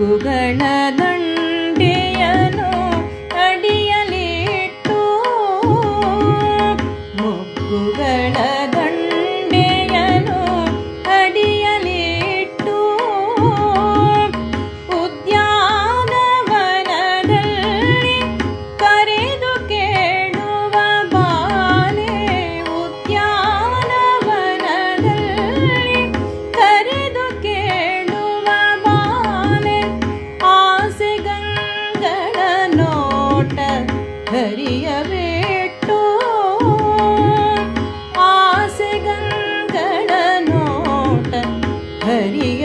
ಮೃಗುಗಳ ದಂಡೆಯನು ಅಡಿಯಲಿಟ್ಟು ಮುಗ್ಗುಗಳ ದಂಡ அறிய வேட்டோ ஆசைகங்கள நோட்ட அறிய